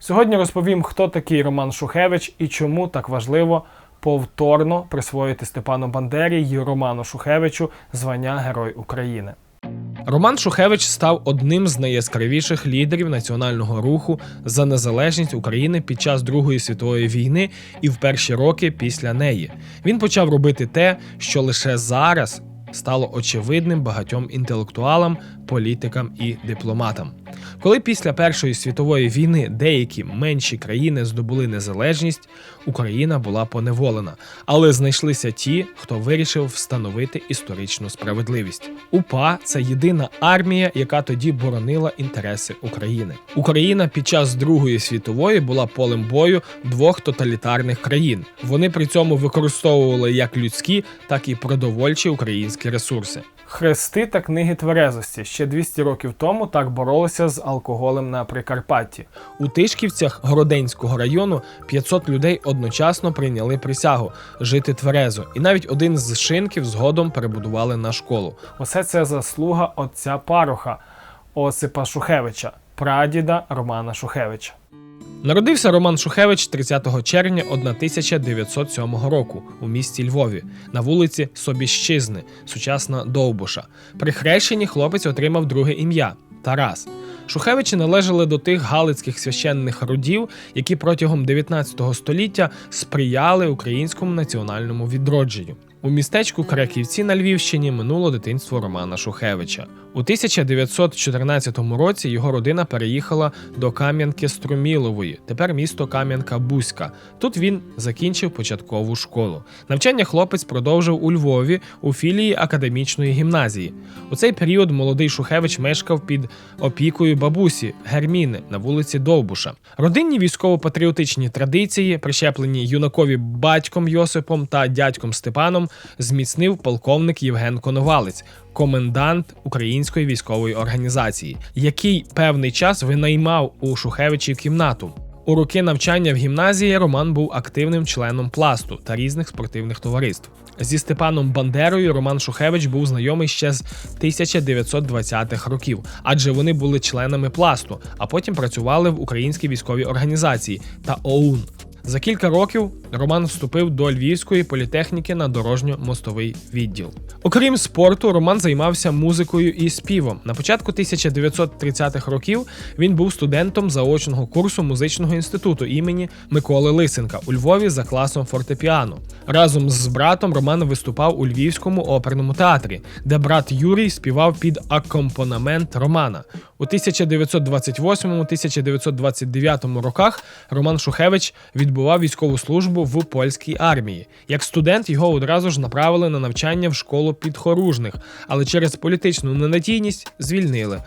Сьогодні розповім, хто такий Роман Шухевич і чому так важливо повторно присвоїти Степану Бандері й Роману Шухевичу звання Герой України. Роман Шухевич став одним з найяскравіших лідерів національного руху за незалежність України під час Другої світової війни і в перші роки після неї. Він почав робити те, що лише зараз стало очевидним багатьом інтелектуалам, політикам і дипломатам. Коли після Першої світової війни деякі менші країни здобули незалежність, Україна була поневолена, але знайшлися ті, хто вирішив встановити історичну справедливість. УПА це єдина армія, яка тоді боронила інтереси України. Україна під час Другої світової була полем бою двох тоталітарних країн. Вони при цьому використовували як людські, так і продовольчі українські ресурси. Хрести та книги тверезості ще 200 років тому так боролися з алкоголем на Прикарпатті. У Тишківцях Городенського району 500 людей одночасно прийняли присягу жити тверезо, і навіть один з шинків згодом перебудували на школу. Усе це заслуга отця пароха Осипа Шухевича, прадіда Романа Шухевича. Народився Роман Шухевич 30 червня 1907 року у місті Львові на вулиці Собіщизни, сучасна Довбуша. При хрещенні хлопець отримав друге ім'я Тарас. Шухевичі належали до тих галицьких священних родів, які протягом 19 століття сприяли українському національному відродженню. У містечку Краківці на Львівщині минуло дитинство Романа Шухевича. У 1914 році його родина переїхала до Кам'янки Струмілової, тепер місто Кам'янка-Бузька. Тут він закінчив початкову школу. Навчання хлопець продовжив у Львові у філії академічної гімназії. У цей період молодий Шухевич мешкав під опікою бабусі Герміни на вулиці Довбуша. Родинні військово-патріотичні традиції, прищеплені юнакові батьком Йосипом та дядьком Степаном, зміцнив полковник Євген Коновалець, комендант Української військової організації, який певний час винаймав у Шухевичі кімнату. У роки навчання в гімназії Роман був активним членом пласту та різних спортивних товариств. Зі Степаном Бандерою Роман Шухевич був знайомий ще з 1920-х років, адже вони були членами пласту, а потім працювали в українській військовій організації та ОУН. За кілька років Роман вступив до Львівської політехніки на дорожньо-мостовий відділ. Окрім спорту, Роман займався музикою і співом. На початку 1930-х років він був студентом заочного курсу музичного інституту імені Миколи Лисенка у Львові за класом фортепіано. Разом з братом Роман виступав у Львівському оперному театрі, де брат Юрій співав під акомпанемент Романа. У 1928-1929 роках Роман Шухевич відбував військову службу в польській армії. Як студент його одразу ж направили на навчання в школу підхоружних, але через політичну ненадійність звільнили.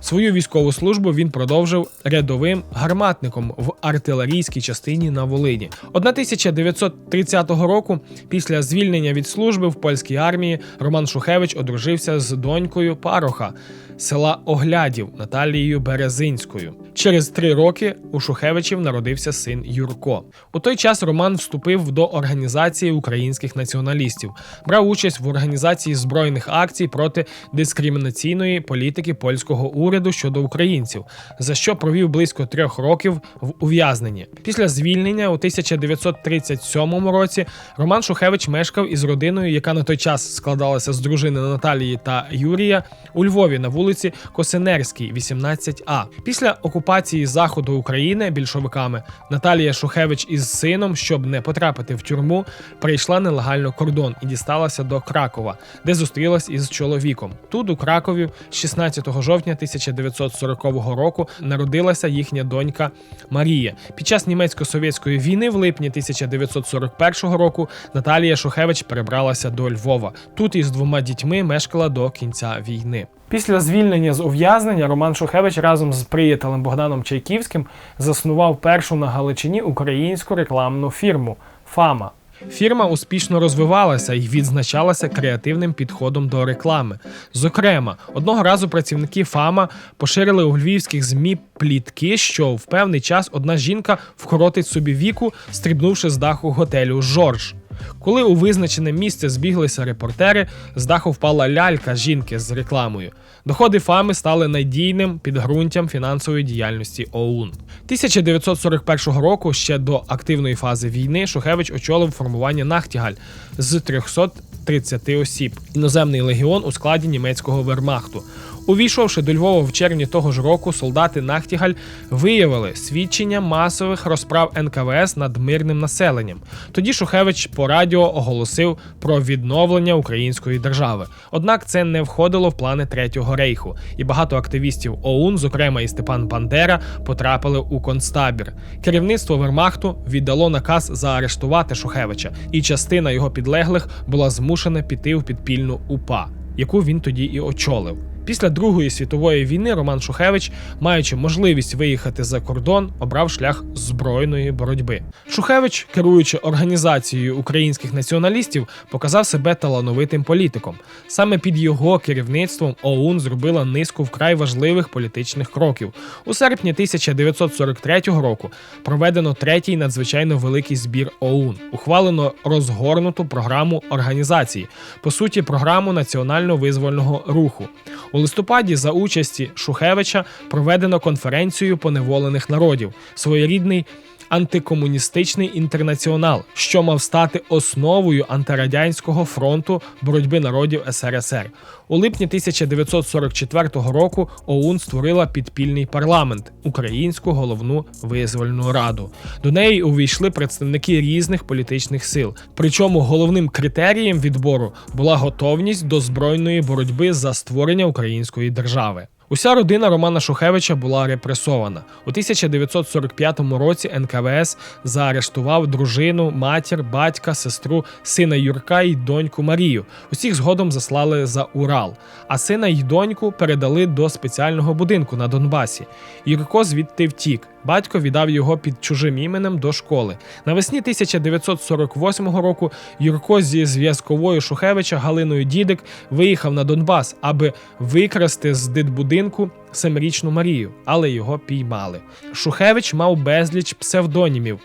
Свою військову службу він продовжив рядовим гарматником в артилерійській частині на Волині. 1930 року, після звільнення від служби в польській армії, Роман Шухевич одружився з донькою Пароха села Оглядів Наталією Березинською. Через три роки у Шухевичів народився син Юрко. У той час Роман вступив до організації українських націоналістів, брав участь в організації збройних акцій проти дискримінаційної політики польського уряду щодо українців, за що провів близько трьох років в ув'язненні. Після звільнення у 1937 році Роман Шухевич мешкав із родиною, яка на той час складалася з дружини Наталії та Юрія у Львові на вулиці Косинерській, 18А. Після окупації заходу України більшовиками Наталія Шухевич із сином, щоб не потрапити в тюрму, прийшла нелегально кордон і дісталася до Кракова, де зустрілась із чоловіком. Тут у Кракові, 16 жовтня 1940 року, народилася їхня донька Марія. Під час німецько-совєтської війни в липні 1941 року Наталія Шухевич перебралася до Львова. Тут із двома дітьми мешкала до кінця війни. Після звільнення з ув'язнення Роман Шухевич разом з приятелем Богданом Чайківським заснував першу на Галичині українську рекламну фірму Фама. Фірма успішно розвивалася і відзначалася креативним підходом до реклами. Зокрема, одного разу працівники ФАМа поширили у львівських змі плітки, що в певний час одна жінка вкоротить собі віку, стрибнувши з даху готелю Жорж. Коли у визначене місце збіглися репортери, з даху впала лялька жінки з рекламою. Доходи фами стали надійним підґрунтям фінансової діяльності ОУН. 1941 року, ще до активної фази війни, Шухевич очолив формування Нахтігаль з 330 осіб, іноземний легіон у складі німецького вермахту. Увійшовши до Львова в червні того ж року, солдати Нахтігаль виявили свідчення масових розправ НКВС над мирним населенням. Тоді Шухевич по радіо оголосив про відновлення української держави. Однак це не входило в плани Третього рейху, і багато активістів ОУН, зокрема і Степан Бандера, потрапили у концтабір. Керівництво Вермахту віддало наказ заарештувати Шухевича, і частина його підлеглих була змушена піти в підпільну УПА, яку він тоді і очолив. Після Другої світової війни Роман Шухевич, маючи можливість виїхати за кордон, обрав шлях збройної боротьби. Шухевич, керуючи організацією українських націоналістів, показав себе талановитим політиком. Саме під його керівництвом ОУН зробила низку вкрай важливих політичних кроків. У серпні 1943 року проведено третій надзвичайно великий збір ОУН. Ухвалено розгорнуту програму організації, по суті, програму національно-визвольного руху. У листопаді за участі Шухевича проведено конференцію поневолених народів, своєрідний антикомуністичний інтернаціонал, що мав стати основою антирадянського фронту боротьби народів СРСР. У липні 1944 року ОУН створила підпільний парламент Українську головну визвольну раду. До неї увійшли представники різних політичних сил. Причому головним критерієм відбору була готовність до збройної боротьби за створення української держави. Уся родина Романа Шухевича була репресована. У 1945 році НКВС заарештував дружину, матір, батька, сестру, сина Юрка і доньку Марію. Усіх згодом заслали за Урал, а сина й доньку передали до спеціального будинку на Донбасі. Юрко звідти втік. Батько віддав його під чужим іменем до школи. Навесні 1948 року Юрко зі зв'язковою Шухевича Галиною Дідик виїхав на Донбас, аби викрасти з дитбудинку семирічну Марію, але його піймали. Шухевич мав безліч псевдонімів,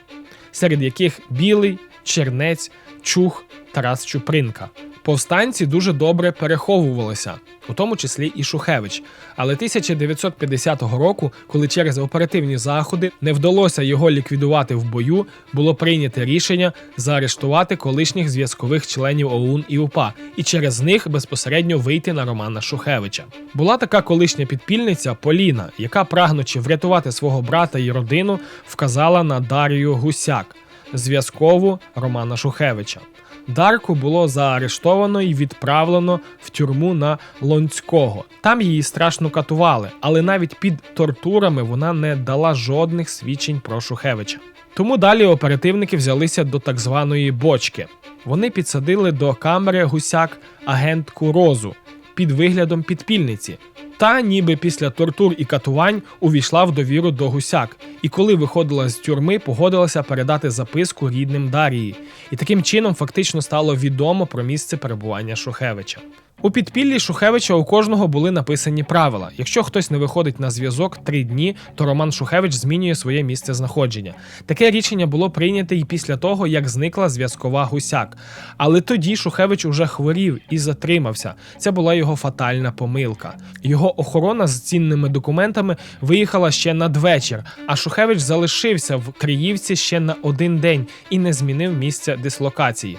серед яких Білий, Чернець, Чух, Тарас Чупринка. Повстанці дуже добре переховувалися, у тому числі і Шухевич. Але 1950 року, коли через оперативні заходи не вдалося його ліквідувати в бою, було прийнято рішення заарештувати колишніх зв'язкових членів ОУН і УПА і через них безпосередньо вийти на Романа Шухевича. Була така колишня підпільниця Поліна, яка, прагнучи врятувати свого брата і родину, вказала на Дарію Гусяк, зв'язкову Романа Шухевича. Дарку було заарештовано і відправлено в тюрму на Лонського. Там її страшно катували, але навіть під тортурами вона не дала жодних свідчень про Шухевича. Тому далі оперативники взялися до так званої бочки. Вони підсадили до камери гусяк агентку Розу під виглядом підпільниці. Та, ніби після тортур і катувань, увійшла в довіру до гусяк, і коли виходила з тюрми, погодилася передати записку рідним Дарії. І таким чином фактично стало відомо про місце перебування Шухевича. У підпіллі Шухевича у кожного були написані правила. Якщо хтось не виходить на зв'язок три дні, то Роман Шухевич змінює своє місце знаходження. Таке рішення було прийняте і після того, як зникла зв'язкова гусяк. Але тоді Шухевич уже хворів і затримався. Це була його фатальна помилка. Його охорона з цінними документами виїхала ще надвечір, а Шухевич залишився в Криївці ще на один день і не змінив місця дислокації.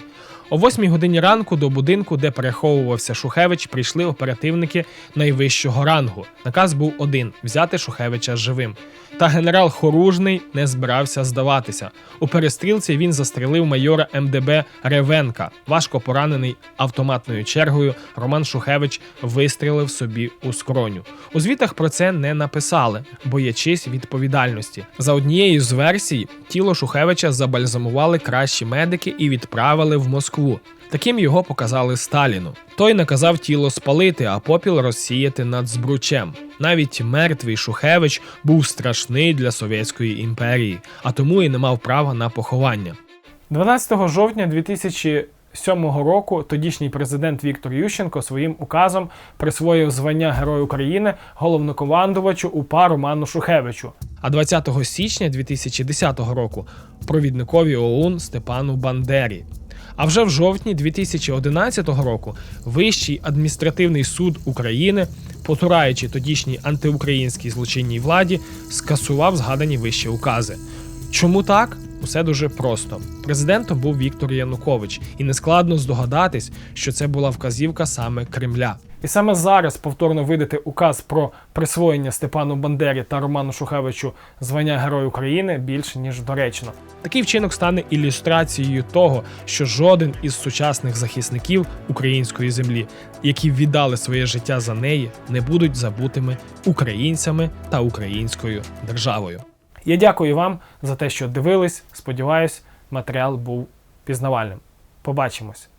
О 8 годині ранку до будинку, де переховувався Шухевич, прийшли оперативники найвищого рангу. Наказ був один взяти Шухевича живим. Та генерал Хоружний не збирався здаватися. У перестрілці він застрелив майора МДБ Ревенка. Важко поранений автоматною чергою. Роман Шухевич вистрілив собі у скроню. У звітах про це не написали, боячись відповідальності. За однією з версій, тіло Шухевича забальзамували кращі медики і відправили в Москву. Таким його показали Сталіну. Той наказав тіло спалити, а попіл розсіяти над збручем. Навіть мертвий Шухевич був страшний для Совєтської імперії, а тому і не мав права на поховання. 12 жовтня 2007 року тодішній президент Віктор Ющенко своїм указом присвоїв звання Герой України головнокомандувачу УПА Роману Шухевичу. А 20 січня 2010 року провідникові ОУН Степану Бандері. А вже в жовтні 2011 року Вищий адміністративний суд України, потураючи тодішній антиукраїнській злочинній владі, скасував згадані вищі укази. Чому так? Усе дуже просто. Президентом був Віктор Янукович, і нескладно здогадатись, що це була вказівка саме Кремля. І саме зараз повторно видати указ про присвоєння Степану Бандері та Роману Шухевичу звання Герой України більш ніж доречно. Такий вчинок стане ілюстрацією того, що жоден із сучасних захисників української землі, які віддали своє життя за неї, не будуть забутими українцями та українською державою. Я дякую вам за те, що дивились. Сподіваюсь, матеріал був пізнавальним. Побачимось!